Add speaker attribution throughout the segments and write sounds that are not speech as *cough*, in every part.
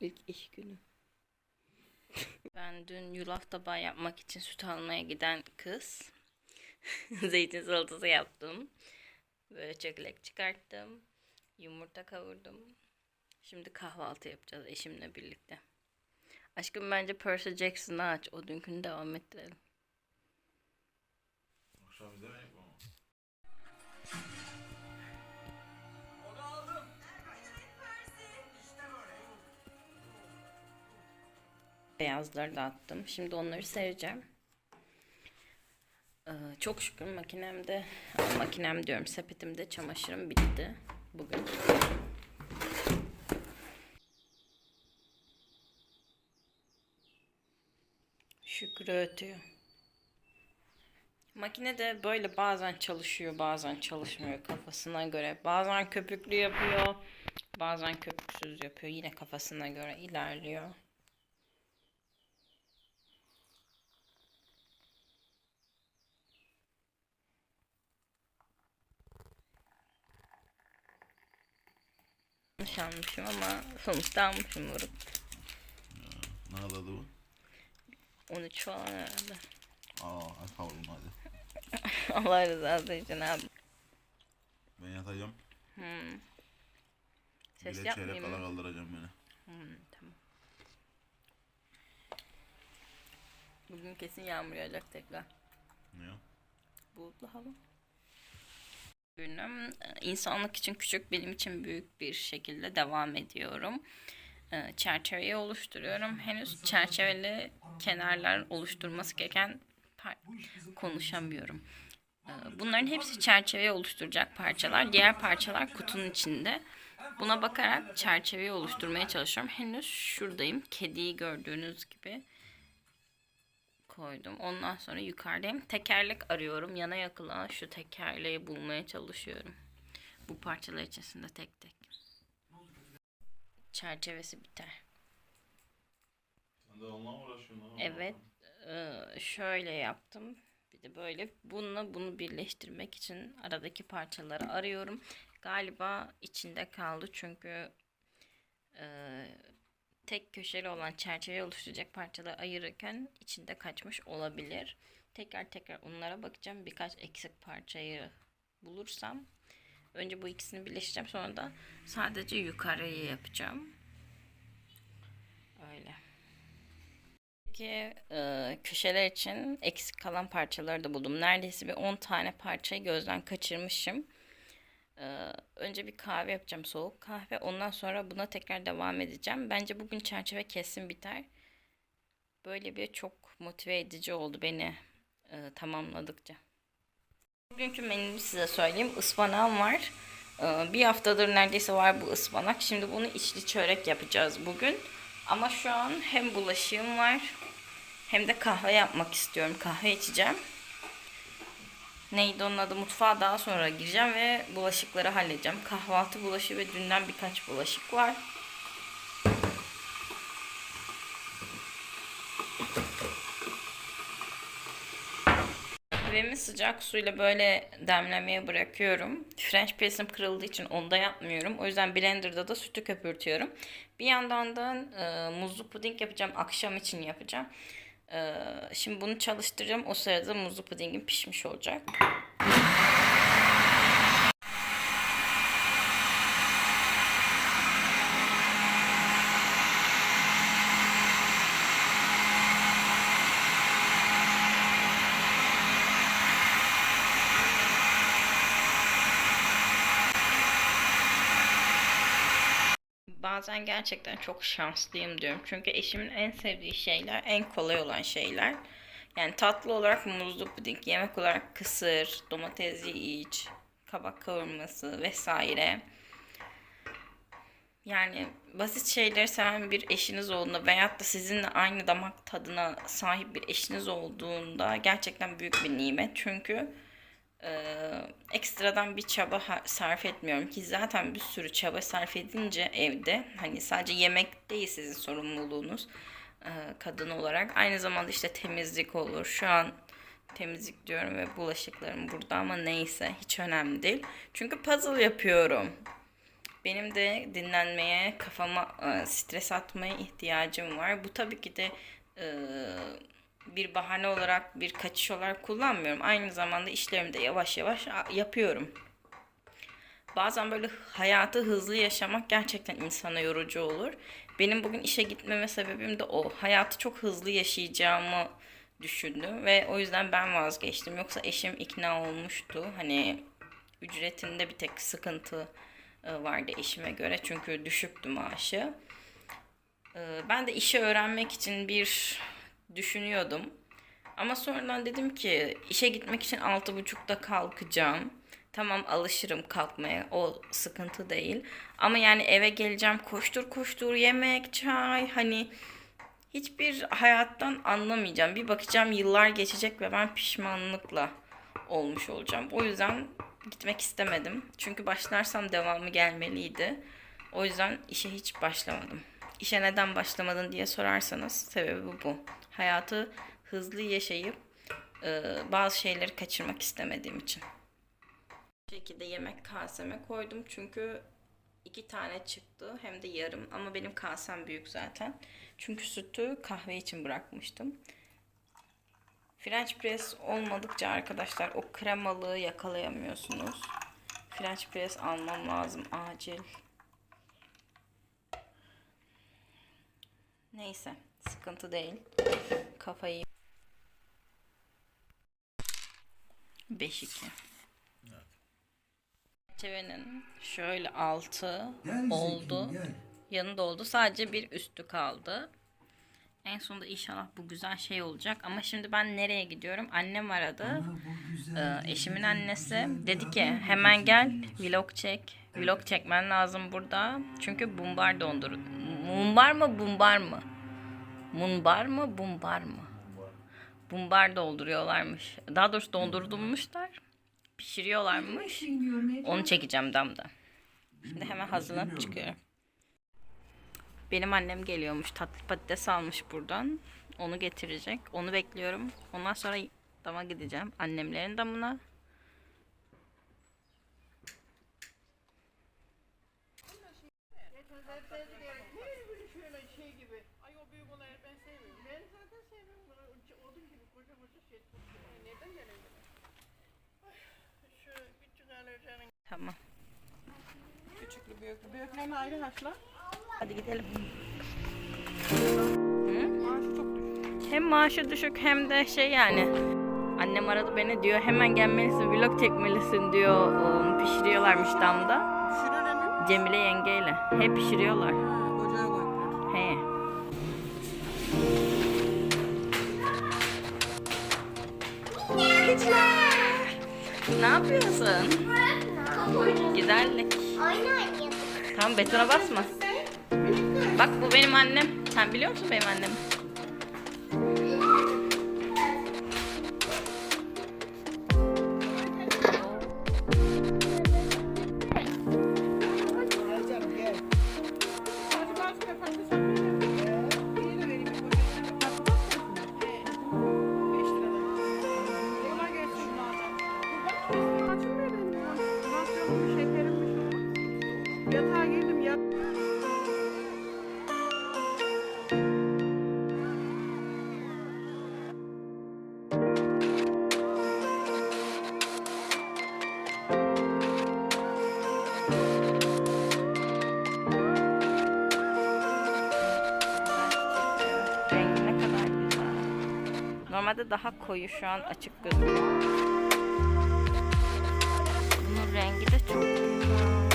Speaker 1: İlk iş günü. Ben dün yulaf tabağı yapmak için süt almaya giden kız. *laughs* Zeytin salatası yaptım. Böyle çökelek çıkarttım. Yumurta kavurdum. Şimdi kahvaltı yapacağız eşimle birlikte. Aşkım bence Percy Jackson'ı aç. O dünkünü devam ettirelim. Beyazları da attım. Şimdi onları sereceğim. Ee, çok şükür makinemde, makinem diyorum sepetimde çamaşırım bitti bugün. Şükrü ötüyor. Makine de böyle bazen çalışıyor bazen çalışmıyor kafasına göre. Bazen köpüklü yapıyor bazen köpüksüz yapıyor. Yine kafasına göre ilerliyor. Yanlış almışım ama sonuçta almışım vurup.
Speaker 2: Ne kadar bu?
Speaker 1: 13 falan herhalde.
Speaker 2: Aa, kavurma hadi. *laughs*
Speaker 1: Allah rızası için abi.
Speaker 2: Ben yatacağım.
Speaker 1: Ses
Speaker 2: Bir de çeyrek
Speaker 1: yapmayayım
Speaker 2: kala
Speaker 1: mı?
Speaker 2: kaldıracağım beni.
Speaker 1: Hmm, tamam. Bugün kesin yağmur yağacak tekrar.
Speaker 2: Ne ya?
Speaker 1: Bulutlu hava. Günüm e, insanlık için küçük, benim için büyük bir şekilde devam ediyorum. E, Çerçeveyi oluşturuyorum. Henüz çerçeveli kenarlar oluşturması gereken konuşamıyorum. E, Bunların hepsi çerçeveyi oluşturacak parçalar. Diğer parçalar kutunun içinde. Buna bakarak çerçeveyi oluşturmaya çalışıyorum. Henüz şuradayım. Kediyi gördüğünüz gibi koydum. Ondan sonra yukarıdayım. Tekerlek arıyorum. Yana yakılan şu tekerleği bulmaya çalışıyorum. Bu parçalar içerisinde tek tek. Çerçevesi biter.
Speaker 2: Sen de onunla mı uğraşıyorsun lan?
Speaker 1: Evet. eee, şöyle yaptım. Bir de böyle bununla bunu birleştirmek için aradaki parçaları arıyorum. Galiba içinde kaldı çünkü eee, tek köşeli olan çerçeve oluşturacak parçaları ayırırken içinde kaçmış olabilir. Tekrar tekrar onlara bakacağım. Birkaç eksik parçayı bulursam önce bu ikisini birleştireceğim sonra da sadece yukarıyı yapacağım. Öyle. Peki e, köşeler için eksik kalan parçaları da buldum. Neredeyse bir 10 tane parçayı gözden kaçırmışım. E, önce bir kahve yapacağım, soğuk kahve. Ondan sonra buna tekrar devam edeceğim. Bence bugün çerçeve kesin biter. Böyle bir çok motive edici oldu beni e, tamamladıkça. Bugünkü menümü size söyleyeyim. Ispanağım var. E, bir haftadır neredeyse var bu ıspanak. Şimdi bunu içli çörek yapacağız bugün. Ama şu an hem bulaşığım var hem de kahve yapmak istiyorum. Kahve içeceğim. Neydi onun adı? Mutfağa daha sonra gireceğim ve bulaşıkları halledeceğim. Kahvaltı bulaşığı ve dünden birkaç bulaşık var. Kahvemi sıcak suyla böyle demlemeye bırakıyorum. French press'im kırıldığı için onda yapmıyorum. O yüzden blenderda da sütü köpürtüyorum. Bir yandan da e, muzlu puding yapacağım. Akşam için yapacağım. E, şimdi bunu çalıştıracağım. O sırada muzlu pudingim pişmiş olacak. Bazen gerçekten çok şanslıyım diyorum. Çünkü eşimin en sevdiği şeyler en kolay olan şeyler. Yani tatlı olarak muzlu puding, yemek olarak kısır, domatesli iç, kabak kavurması vesaire. Yani basit şeyleri seven bir eşiniz olduğunda veyahut da sizinle aynı damak tadına sahip bir eşiniz olduğunda gerçekten büyük bir nimet. Çünkü e, ekstradan bir çaba sarf etmiyorum ki zaten bir sürü çaba sarf edince evde hani sadece yemek değil sizin sorumluluğunuz e, kadın olarak. Aynı zamanda işte temizlik olur. Şu an temizlik diyorum ve bulaşıklarım burada ama neyse hiç önemli değil. Çünkü puzzle yapıyorum. Benim de dinlenmeye, kafama e, stres atmaya ihtiyacım var. Bu tabii ki de e, bir bahane olarak, bir kaçış olarak kullanmıyorum. Aynı zamanda işlerimi de yavaş yavaş yapıyorum. Bazen böyle hayatı hızlı yaşamak gerçekten insana yorucu olur. Benim bugün işe gitmeme sebebim de o. Hayatı çok hızlı yaşayacağımı düşündüm ve o yüzden ben vazgeçtim. Yoksa eşim ikna olmuştu. Hani ücretinde bir tek sıkıntı e, vardı eşime göre çünkü düşüktü maaşı. E, Ben de işi öğrenmek için bir düşünüyordum. Ama sonradan dedim ki işe gitmek için altı buçukta kalkacağım. Tamam alışırım kalkmaya. O sıkıntı değil. Ama yani eve geleceğim koştur koştur yemek, çay hani hiçbir hayattan anlamayacağım. Bir bakacağım yıllar geçecek ve ben pişmanlıkla olmuş olacağım. O yüzden gitmek istemedim. Çünkü başlarsam devamı gelmeliydi. O yüzden işe hiç başlamadım. İşe neden başlamadın diye sorarsanız sebebi bu. Hayatı hızlı yaşayıp e, bazı şeyleri kaçırmak istemediğim için. Bu şekilde yemek kaseme koydum çünkü iki tane çıktı hem de yarım ama benim kasem büyük zaten. Çünkü sütü kahve için bırakmıştım. French press olmadıkça arkadaşlar o kremalığı yakalayamıyorsunuz. French press almam lazım acil. Neyse sıkıntı değil. Kafayı 5-2. Çerçevenin şöyle altı
Speaker 3: Gel
Speaker 1: oldu.
Speaker 3: Zekim, gel.
Speaker 1: Yanında oldu. Sadece bir üstü kaldı. En sonunda inşallah bu güzel şey olacak. Ama şimdi ben nereye gidiyorum? Annem aradı. Ee, eşimin annesi dedi ki hemen gel vlog çek. Vlog çekmen lazım burada. Çünkü bumbar dondur. Mumbar mı bumbar mı? Munbar mı bumbar mı? Bumbar dolduruyorlarmış. Daha doğrusu dondurulmuşlar. Pişiriyorlarmış. Onu çekeceğim damda. Şimdi hemen hazırlanıp çıkıyorum. Benim annem geliyormuş. Tatlı patates almış buradan. Onu getirecek. Onu bekliyorum. Ondan sonra dama gideceğim. Annemlerin damına.
Speaker 4: Her biri şöyle şey gibi. Ay o büyük olayı ben sevmiyorum. Ben zaten sevmiyorum. Bunu odun gibi koca koca şey. Ay, Neden gelen Ay, Şu küçük
Speaker 1: Tamam.
Speaker 4: Küçüklü büyüklü. Büyüklerini ayrı haşla.
Speaker 1: Hadi gidelim.
Speaker 4: Maaşı çok düşük.
Speaker 1: Hem maaşı düşük hem de şey yani. Annem aradı beni diyor hemen gelmelisin vlog çekmelisin diyor. O, pişiriyorlarmış damda.
Speaker 4: Ne?
Speaker 1: Cemile yengeyle. Hep pişiriyorlar.
Speaker 4: Ha, ocağa koydular.
Speaker 1: He. Ne yapıyorsun? Giderlik. Tamam betona basma. Bak bu benim annem. Sen biliyor musun benim annemi? Normalde daha koyu şu an açık gözüküyor. Bunun rengi de çok güzel.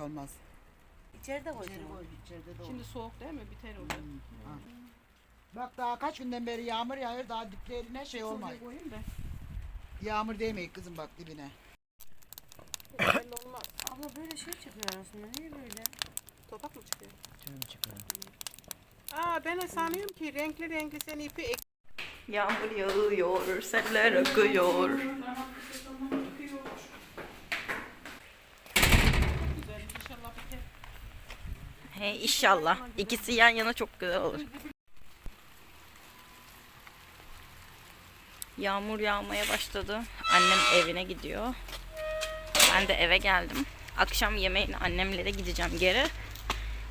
Speaker 3: Şey olmaz.
Speaker 5: İçeride koydum.
Speaker 3: İçeri koy, içeride de olur.
Speaker 4: Şimdi soğuk değil mi? Biter o.
Speaker 3: Bak daha kaç günden beri yağmur yağıyor daha diplerine şey olmaz.
Speaker 4: Soğuk koyayım da.
Speaker 3: Yağmur değmeyin kızım bak dibine.
Speaker 4: Belli olmaz.
Speaker 5: Abla böyle şey çıkıyor aslında. Niye böyle?
Speaker 4: Topak mı çıkıyor?
Speaker 3: Şöyle çıkıyor.
Speaker 4: Aa ben sanıyorum ki renkli renkli sen ipi ek.
Speaker 1: Yağmur yağıyor, seller akıyor.
Speaker 4: Güzel inşallah biter.
Speaker 1: He inşallah. İkisi yan yana çok güzel olur. Yağmur yağmaya başladı. Annem evine gidiyor. Ben de eve geldim. Akşam yemeğine annemlere gideceğim geri.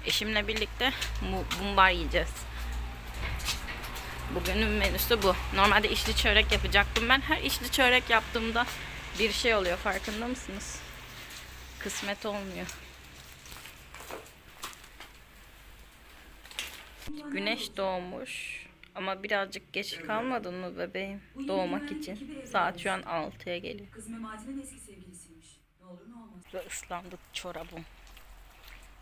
Speaker 1: Eşimle birlikte mu- bumbar yiyeceğiz. Bugünün menüsü bu. Normalde içli çörek yapacaktım ben. Her içli çörek yaptığımda bir şey oluyor farkında mısınız? Kısmet olmuyor. Güneş doğmuş. Ama birazcık geç kalmadın mı bebeğim? Doğmak için. Saat şu an 6'ya geliyor.
Speaker 6: Kız Memati'nin eski sevgilisiymiş. Ne olur ne olmaz.
Speaker 1: Ve ıslandı çorabım.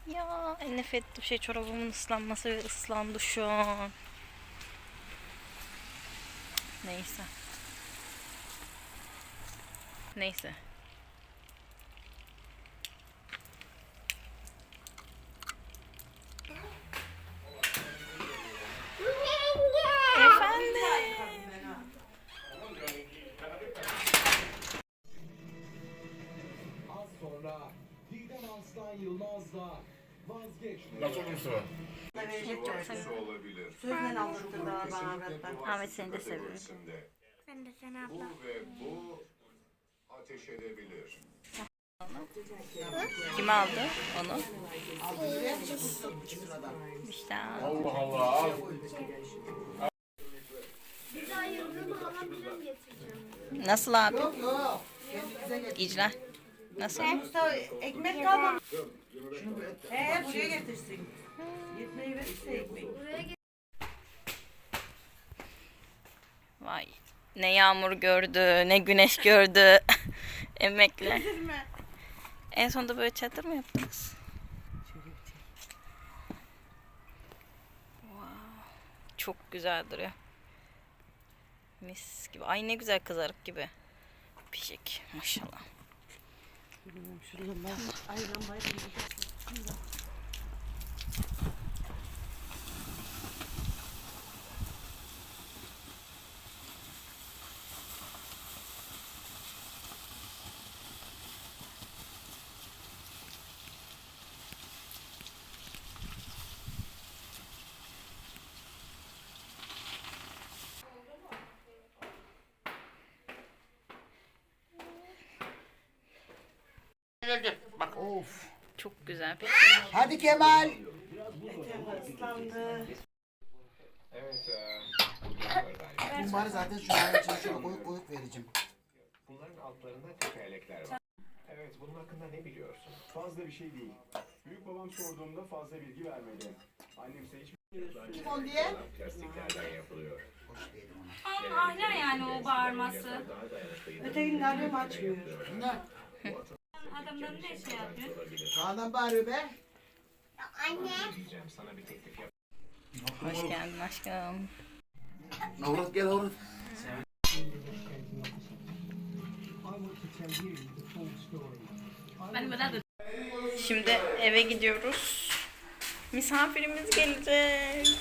Speaker 1: Ya en nefret ettiğim şey çorabımın ıslanması ve ıslandı şu an. Neyse. Neyse.
Speaker 7: Vazgeçmiyor.
Speaker 2: Nasıl Mustafa?
Speaker 5: Sözle aldırttılar bana avratlar.
Speaker 1: Ahmet seni de seviyorum.
Speaker 8: Ben de seni abla.
Speaker 9: Bu ve bu ateş edebilir.
Speaker 1: Kim aldı onu?
Speaker 3: Aldı.
Speaker 1: İşte
Speaker 2: Allah Allah. al.
Speaker 8: Bir daha yıldırım halamdan getireceğim.
Speaker 1: Nasıl abi? İcra. Nasıl?
Speaker 5: Mustafa ekmek kalmamış. He buraya getirsin. Verirse.
Speaker 1: Vay. Ne yağmur gördü, ne güneş gördü. *laughs* Emekle. En sonunda böyle çadır mı yaptınız? Wow. Çok güzel duruyor. Mis gibi. Ay ne güzel kızarık gibi. Pişik maşallah.
Speaker 3: Of.
Speaker 1: Çok güzel.
Speaker 3: Hadi Kemal.
Speaker 9: Evet,
Speaker 3: Bunları zaten şu an için şöyle koyup koyup vereceğim.
Speaker 9: bunların altlarında tekerlekler var. Evet, bunun hakkında ne biliyorsun?
Speaker 7: Fazla bir şey değil. Büyük babam sorduğumda fazla bilgi vermedi. Annem ise hiç
Speaker 3: Kim on diye?
Speaker 9: Plastiklerden yapılıyor.
Speaker 3: Ona.
Speaker 8: Ahla yani o bağırması.
Speaker 5: Ötekinin arıyorum açmıyor.
Speaker 3: Ne?
Speaker 8: Adamların ne şey yapıyor?
Speaker 3: Sağdan bağırıyor be.
Speaker 9: Diyeceğim, sana bir teklif yap.
Speaker 1: Hoş geldin aşkım.
Speaker 3: Avrat gel avrat.
Speaker 1: Şimdi eve gidiyoruz. Misafirimiz gelecek.